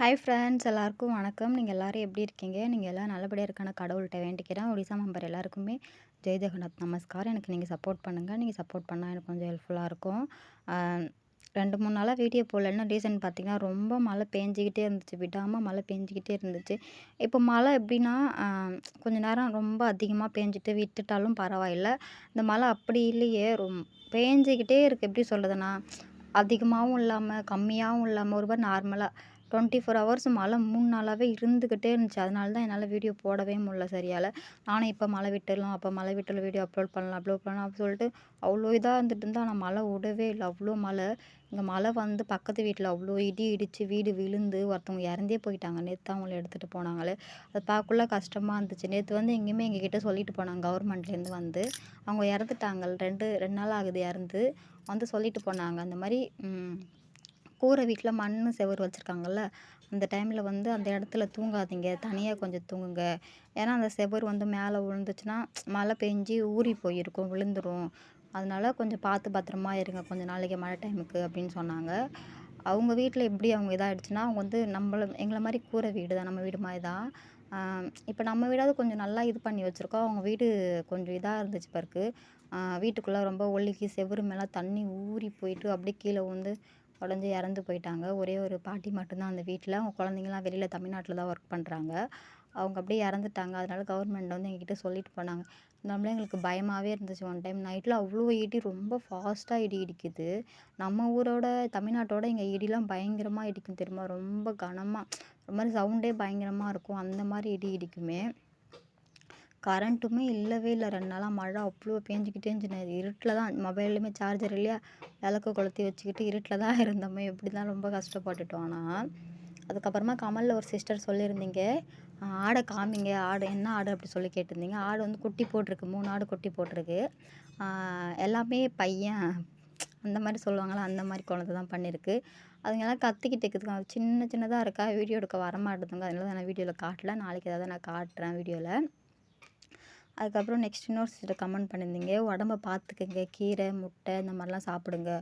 Hi friends எல்லாருக்கும் வணக்கம். நீங்கள் எல்லோரும் எப்படி இருக்கீங்க? நீங்கள் எல்லாம் நல்லபடியாக இருக்கான கடவுள்கிட்ட வேண்டிக்கிறேன். ஒடிசா மெம்பர் எல்லாருக்குமே ஜெய் ஜெகநாத் நமஸ்கார். எனக்கு நீங்கள் சப்போர்ட் பண்ணுங்கள் நீங்கள் சப்போர்ட் பண்ணால் எனக்கு கொஞ்சம் ஹெல்ப்ஃபுல்லாக இருக்கும். ரெண்டு மூணு நாளாக வீடியோ போடலன்னா ரீசன் பார்த்திங்கன்னா ரொம்ப மழை பேஞ்சிக்கிட்டே இருந்துச்சு. விடாமல் மழை பேஞ்சிக்கிட்டே இருந்துச்சு. இப்போ மழை எப்படின்னா கொஞ்ச நேரம் ரொம்ப அதிகமாக பேஞ்சிட்டு விட்டுட்டாலும் பரவாயில்ல. இந்த மழை அப்படி இல்லையே. ரொம் பேஞ்சிக்கிட்டே இருக்குது எப்படி சொல்கிறதுனா அதிகமாகவும் இல்லாமல் கம்மியாகவும் இல்லாமல் ஒரு மாதிரி நார்மலாக டுவெண்ட்டி ஃபோர் ஹவர்ஸ் மழை மூணு நாளாகவே இருந்துக்கிட்டே இருந்துச்சு. அதனால தான் என்னால் வீடியோ போடவே முடியல சரியால். நானும் இப்போ மழை விட்டுடலாம் அப்போ மழை விட்டுல வீடியோ அப்லோட் பண்ணலாம் அப்லோட் பண்ணலாம் அப்படின்னு சொல்லிட்டு அவ்வளோ இதாக இருந்துட்டு இருந்தால் ஆனால் மழை விடவே இல்லை. அவ்வளோ மழை. இங்கே மழை வந்து பக்கத்து வீட்டில் அவ்வளோ இடி இடித்து வீடு விழுந்து ஒருத்தவங்க இறந்தே போயிட்டாங்க. நேற்று அவங்கள எடுத்துகிட்டு போனாங்களே. அது பார்க்கக்குள்ள கஷ்டமாக இருந்துச்சு. நேற்று வந்து எங்கேயுமே எங்ககிட்ட சொல்லிட்டு போனாங்க. கவர்மெண்ட்லேருந்து வந்து அவங்க இறந்துட்டாங்க. ரெண்டு ரெண்டு நாள் ஆகுது இறந்து வந்து சொல்லிட்டு போனாங்க. அந்த மாதிரி கூரை வீட்டில் மண் செவுரு வச்சுருக்காங்கல்ல அந்த டைமில் வந்து அந்த இடத்துல தூங்காதீங்க. தனியாக கொஞ்சம் தூங்குங்க. ஏன்னா அந்த செவுரு வந்து மேலே விழுந்துச்சுன்னா மழை பெஞ்சு ஊறி போயிருக்கும் விழுந்துடும் அதனால கொஞ்சம் பார்த்து பத்திரமா இருங்க. கொஞ்சம் நாளைக்கு மழை டைமுக்கு அப்படின்னு சொன்னாங்க. அவங்க வீட்டில் எப்படி அவங்க இதாகிடுச்சுன்னா அவங்க வந்து நம்மள எங்களை மாதிரி கூரை வீடு தான். நம்ம வீடு மாதிரி தான். இப்போ நம்ம வீடாவது கொஞ்சம் நல்லா இது பண்ணி வச்சுருக்கோம். அவங்க வீடு கொஞ்சம் இதாக இருந்துச்சு பிறகு வீட்டுக்குள்ளே ரொம்ப ஒழுகி செவுரு மேலே தண்ணி ஊறி போயிட்டு அப்படியே கீழே வந்து உடஞ்சி இறந்து போயிட்டாங்க. ஒரே ஒரு பாட்டி மட்டும்தான் அந்த வீட்டில் அவங்க குழந்தைங்கலாம் வெளியில் தமிழ்நாட்டில் தான் ஒர்க் பண்ணுறாங்க அவங்க அப்படியே இறந்துட்டாங்க. அதனால் கவர்மெண்ட் வந்து எங்ககிட்ட சொல்லிட்டு போனாங்க. நம்மளே எங்களுக்கு பயமாகவே இருந்துச்சு ஒன் டைம் நைட்டில் அவ்வளோ இடி ரொம்ப ஃபாஸ்ட்டாக இடி இடிக்குது. நம்ம ஊரோட தமிழ்நாட்டோட இங்கே இடிலாம் பயங்கரமாக இடிக்கும் தெரியுமா? ரொம்ப கனமாக ஒரு மாதிரி சவுண்டே பயங்கரமாக இருக்கும். அந்த மாதிரி இடி இடிக்குமே. கரண்ட்டுமே இல்லவே இல்லை. ரெண்டு நாளாக மழை அவ்வளோ பேஞ்சிக்கிட்டே இருந்துச்சு. இருட்டில் தான் மொபைல்லையுமே சார்ஜர் இல்லையா? விளக்கு கொளுத்தி வச்சுக்கிட்டு இருட்டில் தான் இருந்தோமே. இப்படி தான் ரொம்ப கஷ்டப்பட்டுட்டோம். ஆனால் அதுக்கப்புறமா கமலில் ஒரு சிஸ்டர் சொல்லியிருந்தீங்க. ஆடை காமிங்க. ஆடு என்ன ஆடு அப்படி சொல்லி கேட்டிருந்தீங்க. ஆடு வந்து குட்டி போட்டிருக்கு. மூணு ஆடு குட்டி போட்டிருக்கு. எல்லாமே பையன். அந்த மாதிரி சொல்லுவாங்களா? அந்த மாதிரி குழந்தை தான் பண்ணியிருக்கு. அதுங்கெல்லாம் கத்திக்கிட்டு இருக்குதுங்க சின்ன சின்னதாக இருக்கா? வீடியோ எடுக்க வரமாட்டேதுங்க அதனால தான் நான் வீடியோவில் காட்டல. நாளைக்கு ஏதாவது நான் காட்டுறேன் வீடியோவில் அதுக்கப்புறம் நெக்ஸ்ட் இன்னொரு சிஸ்டர் கமெண்ட் பண்ணியிருந்தீங்க. உடம்ப பார்த்துக்கங்க கீரை முட்டை இந்த மாதிரிலாம் சாப்பிடுங்க.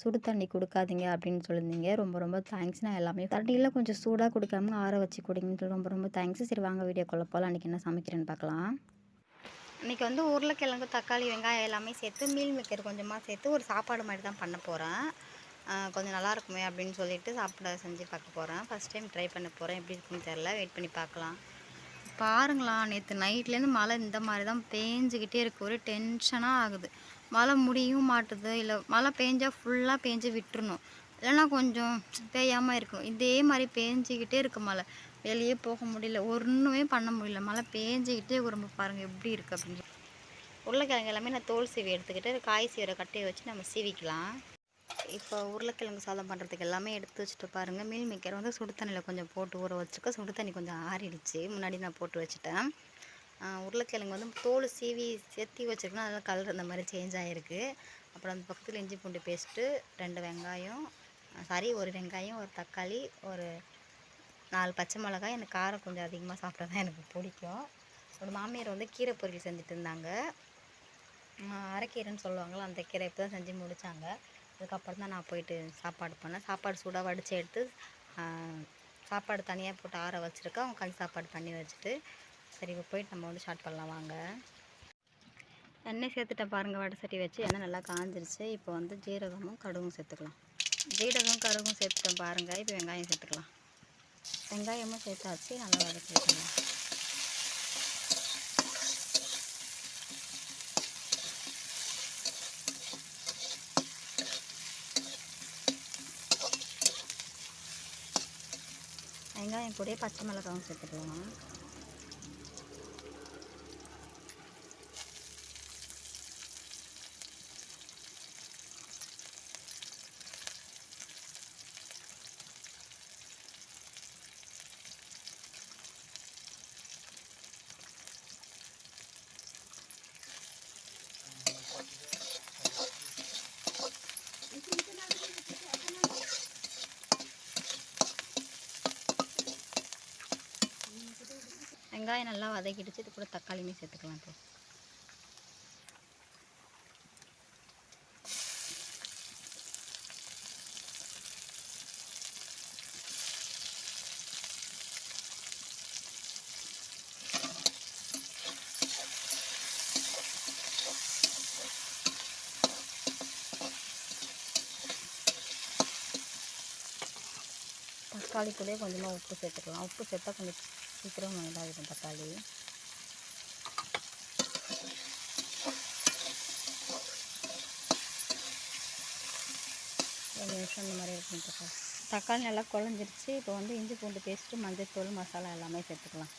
சுடு தண்ணி கொடுக்காதீங்க அப்படின்னு சொல்லியிருந்தீங்க. ரொம்ப ரொம்ப தேங்க்ஸ் நான் எல்லாமே. தண்ணியில் கொஞ்சம் சூடாக கொடுக்காம ஆற வச்சு கொடுங்கன்னு ரொம்ப ரொம்ப தேங்க்ஸ் சரி வாங்க வீடியோக்குள்ளே போகலாம் அன்றைக்கி என்ன சமைக்கிறேன்னு பார்க்கலாம். இன்றைக்கி வந்து உருளைக்கிழங்கு தக்காளி வெங்காயம் எல்லாமே சேர்த்து மீல் மேக்கர் கொஞ்சமாக சேர்த்து ஒரு சாப்பாடு மாதிரி தான் பண்ண போகிறேன் கொஞ்சம் நல்லா இருக்குமே அப்படின்னு சொல்லிட்டு சாப்பிட செஞ்சு பார்க்க போகிறேன் ஃபஸ்ட் டைம் ட்ரை பண்ண போகிறேன் எப்படி இருக்குன்னு தெரில வெயிட் பண்ணி பார்க்கலாம். பாருங்களா நேற்று நைட்லேருந்து மழை இந்த மாதிரி தான் பேஞ்சிக்கிட்டே இருக்குது ஒரு டென்ஷனாக ஆகுது. மழை முடியவும் மாட்டுது. இல்லை மழை பேஞ்சால் ஃபுல்லாக பேஞ்சு விட்டுருணும் இல்லைன்னா கொஞ்சம் பெய்யாமல் இருக்கணும். இதே மாதிரி பேஞ்சிக்கிட்டே இருக்கு மழை. வெளியே போக முடியல. ஒன்றுமே பண்ண முடியல. மழை பேஞ்சிக்கிட்டே ரொம்ப பாருங்கள் எப்படி இருக்குது அப்படின்னு உருளைக்கிழங்கு எல்லாமே நான் தோல் சீவி எடுத்துக்கிட்டு காய் சீவிர கட்டையை வச்சு நம்ம சீவிக்கலாம். இப்போ உருளைக்கிழங்கு சாதம் பண்ணுறதுக்கு எல்லாமே எடுத்து வச்சுட்டு பாருங்கள் மீல் மேக்கர் வந்து சுடு தண்ணியில் கொஞ்சம் போட்டு ஊற வச்சுக்க. சுடு தண்ணி கொஞ்சம் ஆறிடுச்சு. முன்னாடி நான் போட்டு வச்சுட்டேன். உருளைக்கிழங்கு வந்து தோல் சீவி சேர்த்தி வச்சுருக்கணும் அதெல்லாம் கலர் இந்த மாதிரி சேஞ்ச் ஆகிருக்கு அப்புறம் அந்த பக்கத்தில் இஞ்சி பூண்டு பேஸ்ட்டு ரெண்டு வெங்காயம் சாரி ஒரு வெங்காயம் ஒரு தக்காளி ஒரு நாலு பச்சை மிளகாய் எனக்கு காரம் கொஞ்சம் அதிகமாக சாப்பிட்டா தான் எனக்கு பிடிக்கும். ஒரு மாமியார் வந்து கீரை பொரியல் செஞ்சுட்டு இருந்தாங்க. அரைக்கீரைன்னு சொல்லுவாங்களோ அந்த கீரை இப்போ தான் செஞ்சு முடித்தாங்க அதுக்கப்புறம் தான் நான் போயிட்டு சாப்பாடு பண்ணேன். சாப்பாடு சூடாக வடித்து எடுத்து சாப்பாடு தனியாக போட்டு ஆற வச்சுருக்கேன். அவங்க கல் சாப்பாடு பண்ணி வச்சுட்டு சரி இப்போ போயிட்டு நம்ம வந்து ஸ்டார்ட் பண்ணலாம். வாங்க. எண்ணெய் சேர்த்துட்டேன் பாருங்கள் வடை சட்டி வச்சு. எண்ணெய் நல்லா காஞ்சிருச்சு. இப்போ வந்து ஜீரகமும் கடுகும் சேர்த்துக்கலாம். ஜீரகம் கடுகும் சேர்த்துட்டேன் பாருங்கள் இப்போ வெங்காயம் சேர்த்துக்கலாம். வெங்காயமும் சேர்த்தாச்சு. நல்லா வதக்கி வச்சுக்கலாம். வெங்காயம் கூட பச்சை மிளகாவும் சேர்த்துக்கலாம். வெங்காயம் நல்லா வதக்கிடுச்சு. இது கூட தக்காளியுமே சேர்த்துக்கலாம் இப்போ கூட கொஞ்சமாக உப்பு சேர்த்துக்கலாம். உப்பு சேர்த்தா கொஞ்சம் சீக்கிரம் இதாகிடும் தக்காளி. ரெண்டு நிமிஷம் இந்த மாதிரி இருக்கும் தக்காளி. தக்காளி நல்லா குழஞ்சிருச்சு. இப்போ வந்து இஞ்சி பூண்டு பேஸ்ட்டு மஞ்சள்தூள் மசாலா எல்லாமே சேர்த்துக்கலாம்.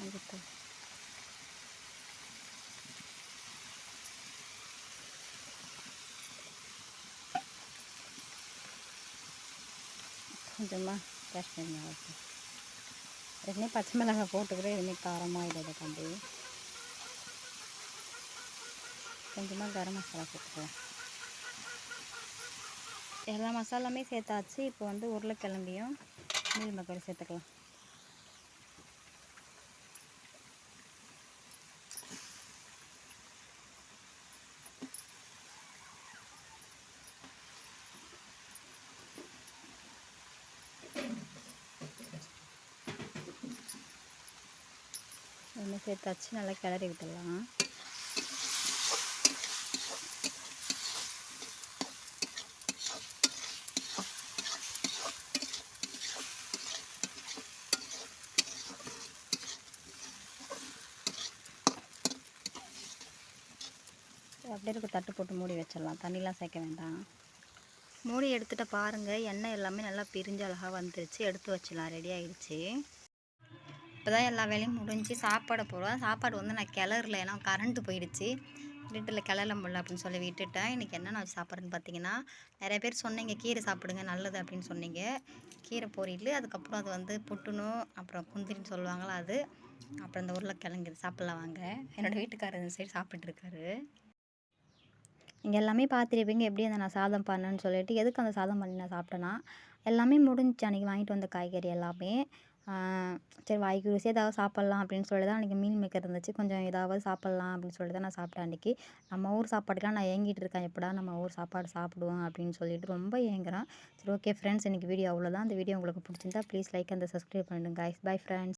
மஞ்சத்தூள் கொஞ்சமாக காஷ்மீர் மிளகாய் ஏற்கனவே பச்சை மிளகாய் போட்டுக்கிறேன் எதுவுமே காரமாக கண்டு கொஞ்சமாக கரம் மசாலா சேர்த்துக்கலாம் எல்லா மசாலாமே சேர்த்தாச்சு. இப்போ வந்து உருளைக்கிழங்கையும் மீல் மக்கள் சேர்த்துக்கலாம். ஒன்று சேர்த்தாச்சு நல்லா கிளறி விட்டுடலாம். அப்படியே இருக்க தட்டு போட்டு மூடி வச்சிடலாம். தண்ணிலாம் சேர்க்க வேண்டாம். மூடி எடுத்துகிட்ட பாருங்கள் எண்ணெய் எல்லாமே நல்லா பிரிஞ்சு அழகாக வந்துருச்சு. எடுத்து வச்சிடலாம். ரெடி ஆகிடுச்சி இப்போ தான் எல்லா வேலையும் முடிஞ்சு சாப்பாடை போடுவேன் சாப்பாடு வந்து நான் கிளறல. ஏன்னா கரண்ட்டு போயிடுச்சு. வீட்டில் கிளற முடியல அப்படின்னு சொல்லி விட்டுட்டேன். இன்றைக்கி என்னென்ன வச்சு சாப்பிட்றேன்னு பார்த்தீங்கன்னா நிறைய பேர் சொன்னீங்க கீரை சாப்பிடுங்க நல்லது அப்படின்னு சொன்னீங்க. கீரை பொரியல் அதுக்கப்புறம் அது வந்து புட்டுணும் அப்புறம் குந்திரின்னு சொல்லுவாங்களா அது. அப்புறம் இந்த உருளைக்கிழங்கு சாப்பிட்லாம் வாங்க. என்னோடய வீட்டுக்காரர் இந்த சைடு சாப்பிட்டுருக்காரு நீங்கள் எல்லாமே பார்த்துருப்பீங்க எப்படி அந்த நான் சாதம் பண்ணேன்னு சொல்லிட்டு எதுக்கு அந்த சாதம் பண்ணி நான் சாப்பிட்டேன்னா எல்லாமே முடிஞ்சிச்சு. அன்றைக்கி வாங்கிட்டு வந்த காய்கறி எல்லாமே. சரி வாய்க்கு ருசியாக ஏதாவது சாப்பிட்லாம் அப்படின்னு சொல்லி தான் அன்றைக்கி மீல் மேக்கர் இருந்துச்சு. கொஞ்சம் ஏதாவது சாப்பிட்லாம் அப்படின்னு சொல்லி தான் நான் சாப்பிட்டேன் அன்றைக்கி நம்ம ஊர் சாப்பாடுக்கெலாம் நான் ஏங்கிட்டு இருக்கேன். எப்படா நம்ம ஊர் சாப்பாடு சாப்பிடுவோம் அப்படின்னு சொல்லிட்டு ரொம்ப ஏங்குறேன். சரி ஓகே ஃப்ரெண்ட்ஸ் இன்றைக்கி வீடியோ அவ்வளோதான் அந்த வீடியோ உங்களுக்கு பிடிச்சிருந்தா ப்ளீஸ் லைக் அந்த சப்ஸ்கிரைப் பண்ணிடுங்க கைஸ் பை ஃப்ரெண்ட்ஸ்